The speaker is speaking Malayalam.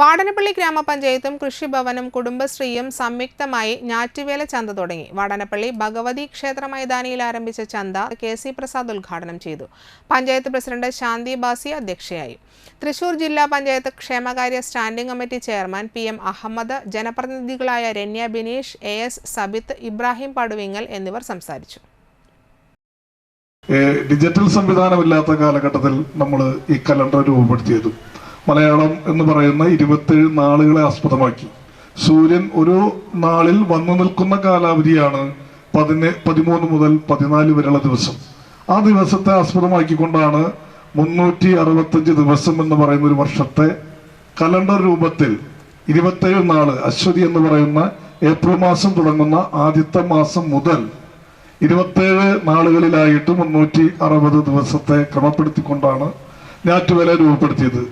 വാടനപ്പള്ളി ഗ്രാമപഞ്ചായത്തും കൃഷിഭവനും കുടുംബശ്രീയും സംയുക്തമായി ഞാറ്റുവേല ചന്ത തുടങ്ങി. വാടനപ്പള്ളി ഭഗവതി ക്ഷേത്ര മൈതാനിയിൽ ആരംഭിച്ച ചന്ത കെ സി പ്രസാദ് ഉദ്ഘാടനം ചെയ്തു. പഞ്ചായത്ത് പ്രസിഡന്റ് ശാന്തി ബാസി അധ്യക്ഷയായി. തൃശൂർ ജില്ലാ പഞ്ചായത്ത് ക്ഷേമകാര്യ standing committee chairman P M Ahammed ജനപ്രതിനിധികളായ Ranya Bineesh A S Sabith Ibrahim Paduvingal എന്നിവർ സംസാരിച്ചു. ഡിജിറ്റൽ സംവിധാനമില്ലാത്ത കാലഘട്ടത്തിൽ നമ്മൾ ഈ കലണ്ടർ രൂപപ്പെടുത്തിയത്. മലയാളം എന്ന് പറയുന്ന ഇരുപത്തേഴ് നാളുകളെ ആസ്പദമാക്കി. സൂര്യൻ ഒരു നാളിൽ വന്നു നിൽക്കുന്ന കാലാവധിയാണ് പതിനെ പതിമൂന്ന് മുതൽ പതിനാല് വരെയുള്ള ദിവസം. ആ ദിവസത്തെ ആസ്പദമാക്കിക്കൊണ്ടാണ് മുന്നൂറ്റി അറുപത്തഞ്ച് ദിവസം എന്ന് പറയുന്ന ഒരു വർഷത്തെ കലണ്ടർ രൂപത്തിൽ ഇരുപത്തേഴ് നാൾ അശ്വതി എന്ന് പറയുന്ന ഏപ്രിൽ മാസം തുടങ്ങുന്ന ആദ്യത്തെ മാസം മുതൽ ഇരുപത്തേഴ് നാളുകളിലായിട്ട് മുന്നൂറ്റി അറുപത് ദിവസത്തെ ക്രമപ്പെടുത്തിക്കൊണ്ടാണ് ഞാറ്റുവേല രൂപപ്പെടുത്തിയത്.